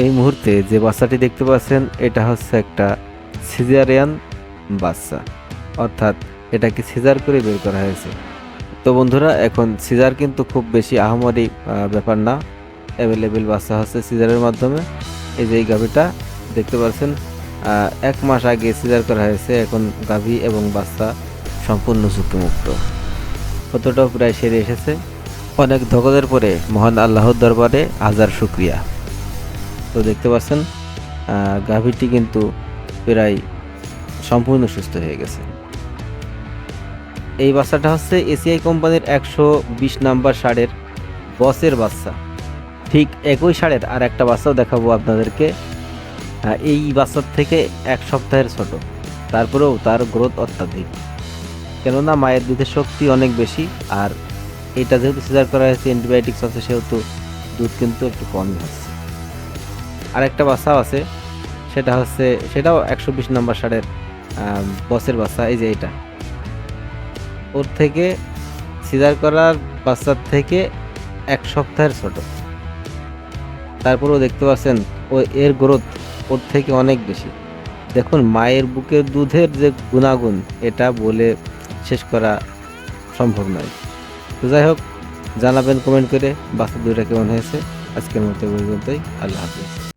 এই মুহূর্তে যে বাচ্চাটি দেখতে পাচ্ছেন, এটা হচ্ছে একটা সিজারিয়ান বাচ্চা। অর্থাৎ এটাকে সিজার করে বের করা হয়েছে। তো বন্ধুরা, এখন সিজার কিন্তু খুব বেশি আহামরি ব্যাপার না। অ্যাভেলেবেল বাচ্চা হচ্ছে সিজারের মাধ্যমে। এই যে এই গাভিটা দেখতে পাচ্ছেন এক মাস আগে সিজার করা হয়েছে। এখন গাভী এবং বাচ্চা সম্পূর্ণ ঝুঁকিমুক্ত। কতটাও প্রায় সেরে এসেছে। অনেক ধকলের পরে মহান আল্লাহর দরবারে হাজার শুক্রিয়া। তো দেখতে পাচ্ছেন গাভীটি কিন্তু প্রায় সম্পূর্ণ সুস্থ হয়ে গেছে। এই বাচ্চাটা হচ্ছে এসিআই কোম্পানির একশো বিশ নাম্বার ষাঁড়ের বসের বাচ্চা। ঠিক একই ষাঁড়ের আর একটা বাচ্চাও দেখাবো আপনাদেরকে। এই বাচ্চার থেকে এক সপ্তাহের ছোট। তারপরেও তার গ্রোথ অত্যাধিক। কেননা মায়ের দুধের শক্তি অনেক বেশি আর এটা যেহেতু সিজার করা হয়েছে অ্যান্টিবায়োটিক্স আছে, সেহেতু দুধ কিন্তু একটু কমই হচ্ছে। আর একটা বাচ্চাও আছে। সেটা হচ্ছে, সেটাও একশো বিশ নম্বর সারের বসের বাচ্চা এই যে এটা ওর থেকে সিজার করার বাচ্চার থেকে এক সপ্তাহের ছোট। তারপরেও দেখতে পাচ্ছেন, ও এর গ্রোথ ওর থেকে অনেক বেশি। দেখুন, মায়ের বুকের দুধের যে গুণাগুণ, এটা বলে শেষ করা সম্ভব নয়। তো যাই হোক, জানাবেন কমেন্ট করে বাচ্চা দুইটা কেমন হয়েছে? আজকের মতো পর্যন্তই। আল্লাহ হাফিজ।